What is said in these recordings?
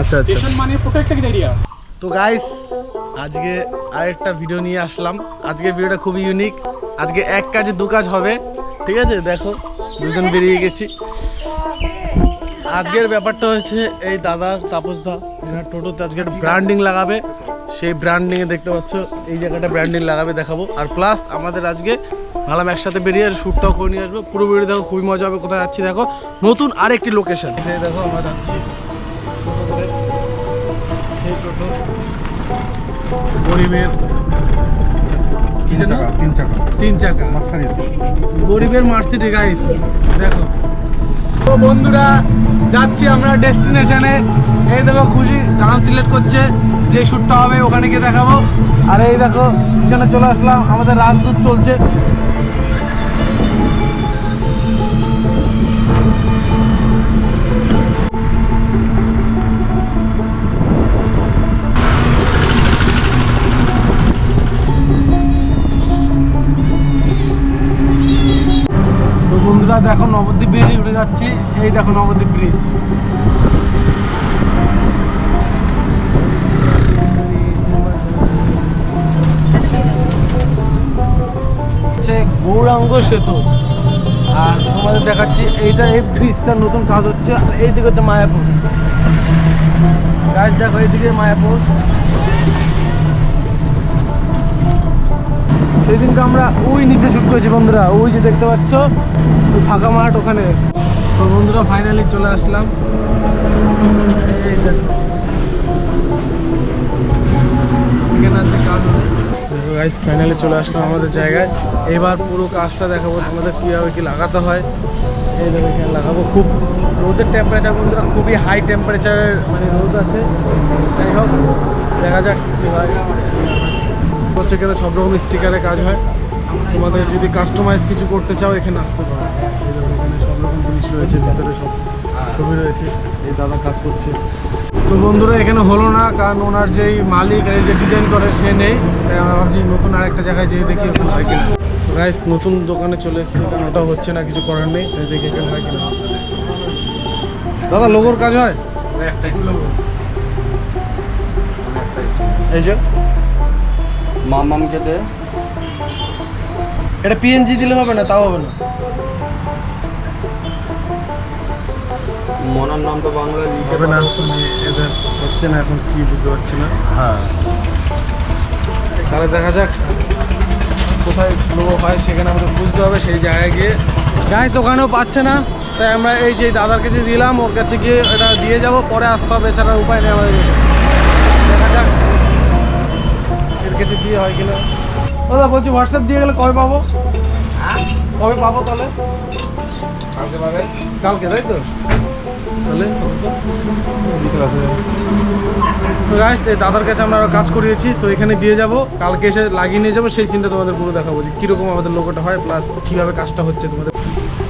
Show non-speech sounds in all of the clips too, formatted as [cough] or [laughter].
আচ্ছা আচ্ছা। এরিয়া তো গাইস আজকে আরেকটা ভিডিও নিয়ে আসলাম। আজকের ভিডিওটা খুবই ইউনিক আজকে এক কাজে দু কাজ হবে। ঠিক আছে? দেখো, দুজন বেরিয়ে গেছি। আজকের ব্যাপারটা হয়েছে, এই দাদার তাপসদা এনার টোটোতে আজকে ব্র্যান্ডিং লাগাবে। সেই ব্র্যান্ডিংয়ে দেখতে পাচ্ছ, এই জায়গাটা ব্র্যান্ডিং লাগাবে, দেখাবো। আর প্লাস আমাদের আজকে ভালাম একসাথে বেরিয়ে আর শ্যুটটাও করে নিয়ে আসব। পুরো ভিডিও দেখো খুবই মজা হবে। কোথায় যাচ্ছি দেখো? নতুন আরেকটি লোকেশন সেই দেখো আমরা যাচ্ছি। টোটো করে সেই টোটো। গরিবের তিন? চাকা তিন চাকা। গরিবের গাইস দেখো। তো বন্ধুরা যাচ্ছি আমরা ডেস্টিনেশনে এই দেখো খুশি। গান সিলেক্ট করছে যে শ্যুটটা হবে ওখানে গিয়ে দেখাবো। আর এই দেখো চলে আসলাম। আমাদের রাজদূত চলছে। যাচ্ছি, এই দেখো নবদ্বীপ ব্রিজ গৌরাঙ্গ সেতু। আর তোমাদের দেখাচ্ছি, এইটা এই ব্রিজটার নতুন কাজ হচ্ছে, আর এইদিকে হচ্ছে মায়াপুর। গাছ দেখো এইদিকে মায়াপুর। সেই দিনকে আমরা ওই নিচে শুট করেছি বন্ধুরা, ওই যে দেখতে পাচ্ছ ফাঁকা মাঠ ওখানে। তো বন্ধুরা ফাইনালি চলে আসলাম। ফাইনালি চলে আসলাম আমাদের জায়গায়। এবার পুরো কাজটা দেখাবো তোমাদের কীভাবে কি লাগাতে হয়। এই দেখো, এখানে লাগাবো খুব রোদের টেম্পারেচার বন্ধুরা, খুবই হাই টেম্পারেচারের মানে রোদ আছে। যাই হোক, দেখা যাক হচ্ছে এখানে সব রকম স্টিকারে কাজ হয়। তোমাদের যদি কাস্টমাইজ কিছু করতে চাও, এখানে আসতে পারো। রয়েছে ভিতরে সব ছবি রয়েছে এই দাদা কাজ করছে। তো বন্ধুরা এখানে হলো না কারণ ওনার যেই মালিক আর যে ডিজাইন করে সে নেই তাই আমরা ভাবছি নতুন আরেকটা জায়গায় যেয়ে দেখি ওখানে হয় কিনা। গাইস নতুন দোকানে চলে এসেছি কারণ ওটা হচ্ছে না কিছু করার নেই তাই দেখি এখানে হয় কিনা। দাদা লোগোর কাজ হয়? এই যে। মামামকে দে। এটা পিএনজি দিলে হবে না তাও হবে না? মনার নাম তো বাংলায় লিখে হবে না এদের হচ্ছে না এখন কি বুঝতে পারছি না। হ্যাঁ। তাহলে দেখা যাক কোথায় লোগো হয় সেখানে আমাদের বুঝতে হবে সেই জায়গায় গিয়ে। গাইস ওখানেও পাচ্ছে না তাই আমরা এই যে দাদার কাছে দিলাম ওর কাছে গিয়ে এটা দিয়ে যাব পরে আসতে হবে এছাড়া উপায় নেই আমাদের দেখা যাক এর কাছে দিয়ে হয় কিনা। দাদা বলছি হোয়াটসঅ্যাপ দিয়ে গেলে কবে পাবো? কবে পাবো তাহলে? কালকে পাবে। কালকে তাই তো? গাইস এই দাদার কাছে আমরা কাজ করিয়েছি, তো এখানে দিয়ে যাব। কালকে এসে লাগিয়ে নিয়ে যাব, সেই সিনটা তোমাদের পুরো দেখাবো যে কীরকম আমাদের লোকটা হয় প্লাস কীভাবে কাজটা হচ্ছে তোমাদের।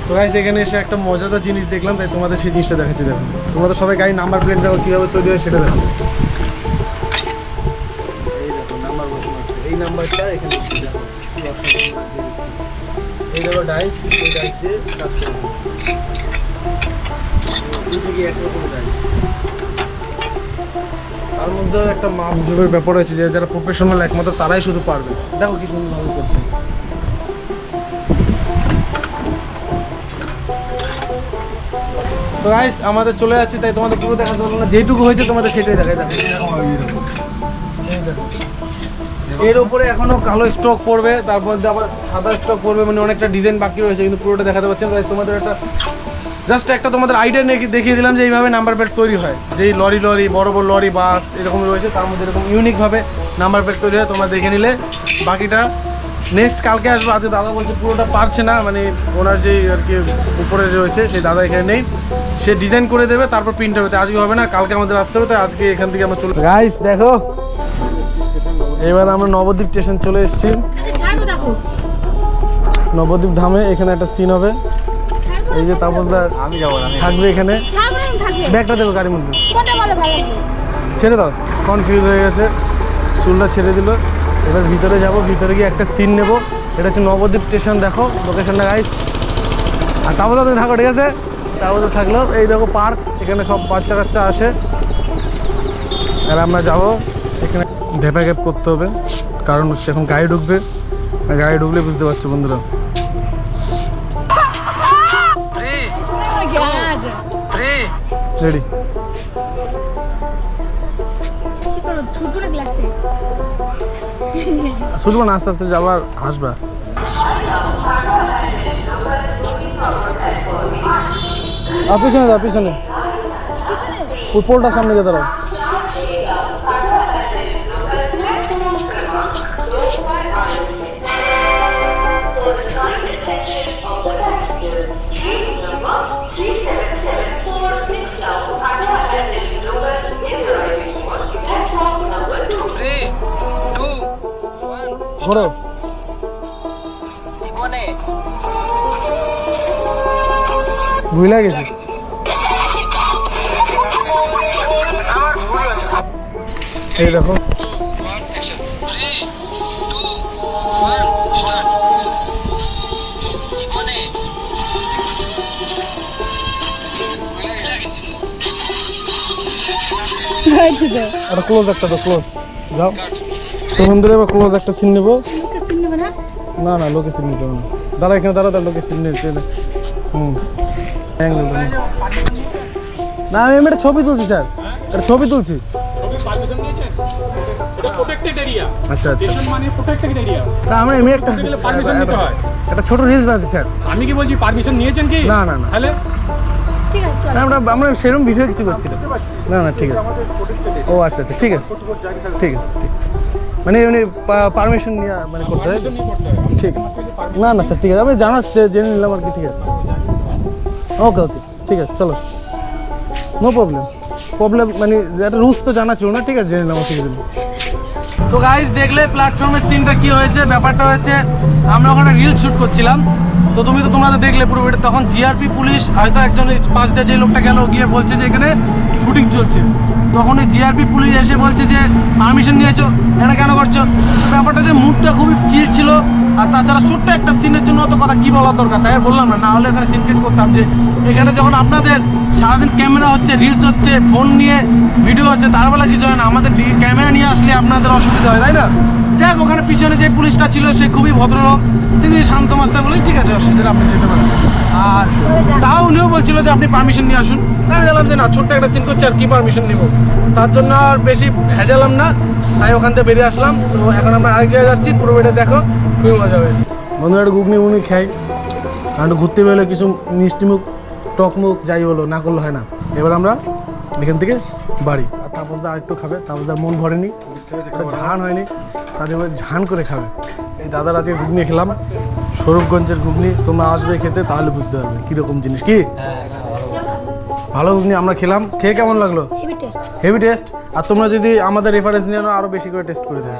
তো গাইস এখানে এসে একটা মজাদার জিনিস দেখলাম, তাই তোমাদের সেই জিনিসটা দেখাচ্ছি, দেখো। তোমাদের সবাই গাড়ি নাম্বার প্লেট দেখো, কীভাবে তৈরি হয় সেটা দেখো এই নাম্বারটা এখানে। এই দেখো ডাইস এই ডাইস দিয়ে কাজ করব তার মধ্যে একটা মাপ জোরের ব্যাপার আছে যে যারা প্রফেশনাল একমাত্র তারাই শুধু পারবে। দেখো কি সুন্দরভাবে করছে। তো গাইস আমাদের চলে যাচ্ছে, তাই তোমাদের পুরো দেখা যাবে না। যেটুকু হয়েছে তোমাদের সেটাই দেখাই, দেখো। এর উপরে এখনও কালো স্টক পড়বে তারপর আবার সাদা স্টক পড়বে মানে অনেকটা ডিজাইন বাকি রয়েছে, কিন্তু পুরোটা দেখাতে পারছি না। তাই তোমাদের একটা জাস্ট একটা তোমাদের আইডিয়া দেখিয়ে দিলাম যে এইভাবে নাম্বার প্লেট তৈরি হয়। যেই লরি লরি বড় বড় লরি বাস এরকম রয়েছে তার মধ্যে এরকম ইউনিকভাবে নাম্বার প্লেট তৈরি হয় তোমরা দেখে নিলে। বাকিটা নেক্সট কালকে আসব আজকে দাদা বলছে পুরোটা পারছে না মানে ওনার যেই আর কি উপরে রয়েছে সেই দাদা এখানে নেই। সে ডিজাইন করে দেবে তারপর প্রিন্ট হবে। আজকে হবে না কালকে আমাদের আসতে হবে তাই আজকে এখান থেকে আমরা চলে গাইস দেখো। এবার আমরা নবদ্বীপ স্টেশন চলে এসেছি। আচ্ছা নবদ্বীপ ধামে এখানে একটা সিন হবে। এই যে তাপসদা আমি যাব না থাকবে এখানে। থাকবে। ব্যাগটা দেবো গাড়ির মধ্যে। কোনটা বলো ভালো ছেড়ে দাও। কনফিউজ হয়ে গেছে। চুলটা ছেড়ে দিল। এবার ভিতরে যাব। ভিতরে গিয়ে একটা সিন নেব। এটা হচ্ছে নবদ্বীপ স্টেশন দেখো। লোকেশনটা গাইস আর তারপরে তুমি থাকো ঠিক আছে? তার থাকল। এই দেখো পার্ক এখানে সব বাচ্চা কাচ্চা আসে। আর আমরা যাব। এখানে ঢেপা গ্যাপ করতে হবে। কারণ হচ্ছে এখন গাড়ি ঢুকবে। গাড়ি ঢুকলে বুঝতে পারছ বন্ধুরা। রেডি [laughs] শুধু না আস্তে আস্তে যাবার হাসবা। আর পিছনে যা পিছনে। ওই পোলটার সামনে গিয়ে দাঁড়াও। ঘোরো ভুলে গেছি। এই দেখো। একটা ক্লোজ একটা তো ক্লোজ যাও। তো বন্ধুরা এবার ক্লোজ একটা সিন নেব? না? না লোকে সিন নিতে হবে না। দাঁড়া এখানে দাঁড়া দাঁড়া লোকে সিন নিতে। হুম। না আমি একটা ছবি তুলছি স্যার। একটা ছবি তুলছি। আচ্ছা আচ্ছা। আমরা এমনি একটা। একটা ছোট রিলস আছে স্যার। আমি কি বলছি পারমিশন নিয়েছেন কি না, না, না। তাহলে ঠিক আছে না, আমরা আমরা সেরকম বিষয় কিছু করছি না না ঠিক আছে। ও আচ্ছা আচ্ছা ঠিক আছে। ঠিক আছে ঠিক। মানে এমনি পারমিশন নিয়ে মানে করতে হয়। ঠিক না না স্যার ঠিক আছে। আমি জানাচ্ছে জেনে নিলাম আর কি ঠিক আছে। ওকে ওকে ঠিক আছে চলো। নো প্রবলেম প্রবলেম মানে একটা রুলস তো জানা ছিল না ঠিক আছে জেনে নিলাম অসুবিধা নেই তো গাইজ দেখলে প্ল্যাটফর্মের সিনটা কি হয়েছে? ব্যাপারটা হয়েছে আমরা ওখানে রিল শুট করছিলাম। তো তুমি তো তোমরা দেখলে পুরো ভিডিও তখন জিআরপি পুলিশ হয়তো একজন পাশ দিয়ে যে লোকটা গেল গিয়ে বলছে যে এখানে শুটিং চলছে। তখন ওই জিআরপি পুলিশ এসে বলছে যে পারমিশন নিয়েছো, এটা কেন করছ? ব্যাপারটা যে মুডটা খুবই চিল ছিল, আর তাছাড়া ছোট্ট একটা সিনের জন্য অত কথা কী বলা দরকার? তাই বললাম না না হলে এখানে সিন ক্রিয়েট করতাম যে, এখানে যখন আপনাদের সারাদিন ক্যামেরা হচ্ছে রিলস হচ্ছে ফোন নিয়ে ভিডিও হচ্ছে, তার বেলা কিছু হয় না, আমাদের ক্যামেরা নিয়ে আসলে আপনাদের অসুবিধা হয়, তাই না? যাক ওখানে পিছনে যে পুলিশটা ছিল, সে খুবই ভদ্রলোক, তিনি শান্ত মাস্টার বলেই, ঠিক আছে, অসুবিধা আপনি যেতে পারেন। আর তাও উনিও বলছিল যে, আপনি পারমিশন নিয়ে আসুন। আমি জানলাম যে না ছোট্ট একটা সিন করছে আর কি পারমিশন নিব। তার জন্য আর বেশি ভেজালাম না তাই ওখান থেকে বেরিয়ে আসলাম। তো এখন আমরা আরেক জায়গায় যাচ্ছি পুরো এটা দেখো খুবই মজা হবে। বন্ধুরা একটু ঘুগনি মুগনি খাই। কারণ ঘুরতে বেরোলে কিছু মিষ্টি মুখ টক মুখ যাই বলো না করলে হয় না। এবার আমরা এখান থেকে বাড়ি। আর তারপর তো আরেকটু খাবে তারপর তার মন ভরেনি একটা ঝান হয়নি তাদের এবার ঝান করে খাবে। এই দাদার আজকে ঘুগনি খেলাম স্বরূপগঞ্জের ঘুগনি তোমরা আসবে খেতে তাহলে বুঝতে পারবে কীরকম জিনিস কি? ভালো ঘুগনি আমরা খেলাম। খেয়ে কেমন লাগল? হেভি টেস্ট আর তোমরা যদি আমাদের রেফারেন্স নিয়ে নাও আরও বেশি করে টেস্ট করে দেবে।